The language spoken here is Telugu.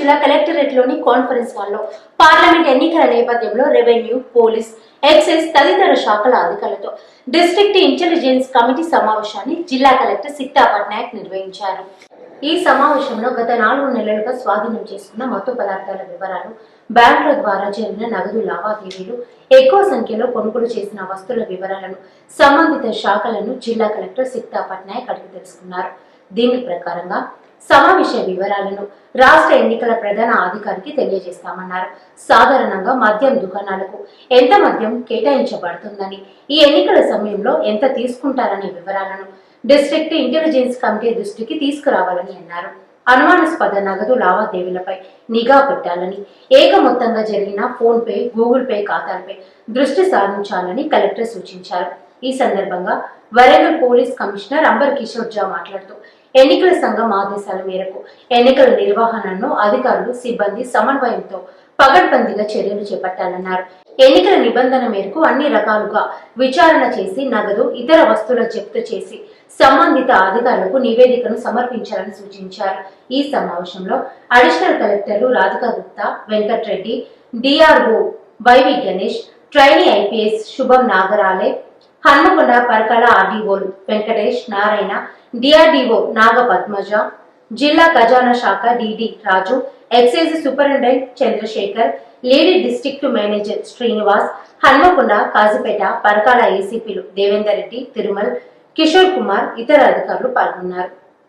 జిల్లా కలెక్టరేట్లోని కాన్ఫరెన్స్ హాల్లో పార్లమెంట్ ఎన్నికల నేపథ్యంలో రెవెన్యూ పోలీస్ ఎక్సైజ్ తదితర శాఖల అధికారులతో డిస్ట్రిక్ట్ ఇంటెలిజెన్స్ కమిటీ సమావేశాన్ని జిల్లా కలెక్టర్ సిక్తా పట్నాయక్ నిర్వహించారు. ఈ సమావేశంలో గత నాలుగు నెలలుగా స్వాధీనం చేసుకున్న మత్తు పదార్థాల వివరాలు బ్యాంకుల ద్వారా జరిగిన నగదు లావాదేవీలు ఎక్కువ సంఖ్యలో కొనుగోలు చేసిన వస్తువుల వివరాలను సంబంధిత శాఖలను జిల్లా కలెక్టర్ సిక్తా పట్నాయక్ అడిగి తెలుసుకున్నారు. దీని ప్రకారంగా సమావేశ వివరాలను రాష్ట్ర ఎన్నికల ప్రధాన అధికారికి తెలియజేస్తామన్నారు. సాధారణంగా మద్యం దుకాణాలకు ఎంత మద్యం కేటాయించబడుతుందని ఈ ఎన్నికల సమయంలో ఎంత తీసుకుంటారనే వివరాలను డిస్ట్రిక్ట్ ఇంటెలిజెన్స్ కమిటీ దృష్టికి తీసుకురావాలని అన్నారు. అనుమానాస్పద నగదు లావాదేవీలపై నిఘా పెట్టాలని ఏక మొత్తంగా జరిగిన ఫోన్ పే గూగుల్ పే ఖాతాలపై దృష్టి సారించాలని కలెక్టర్ సూచించారు. ఈ సందర్భంగా వరంగల్ పోలీస్ కమిషనర్ అంబర్ కిషోర్ జా మాట్లాడుతూ ఎన్నికల సంఘం ఆదేశాల మేరకు ఎన్నికల నిర్వహణను అధికారులు సిబ్బంది సమన్వయంతో పగడ్బందీగా చర్యలు చేపట్టాలన్నారు. ఎన్నికల నిబంధన మేరకు అన్ని రకాలుగా విచారణ చేసి నగదు ఇతర వస్తువుల జప్తు చేసి సంబంధిత అధికారులకు నివేదికను సమర్పించాలని సూచించారు. ఈ సమావేశంలో అడిషనల్ కలెక్టర్లు Radhika Gupta Venkatreddy DRO YV Ganesh trainee IPS Shubham Nagarale Hanmakonda Parakala ఆర్డీఓలు Venkatesh Narayana DRDO Nagapadmaja జిల్లా ఖజానా శాఖ DD Raju excise superintendent Chandrashekar lady district manager Srinivas Hanamkonda Kazipet Parakala ఏసీపీలు Devender Reddy Tirumal Kishore Kumar ఇతర అధికారులు పాల్గొన్నారు.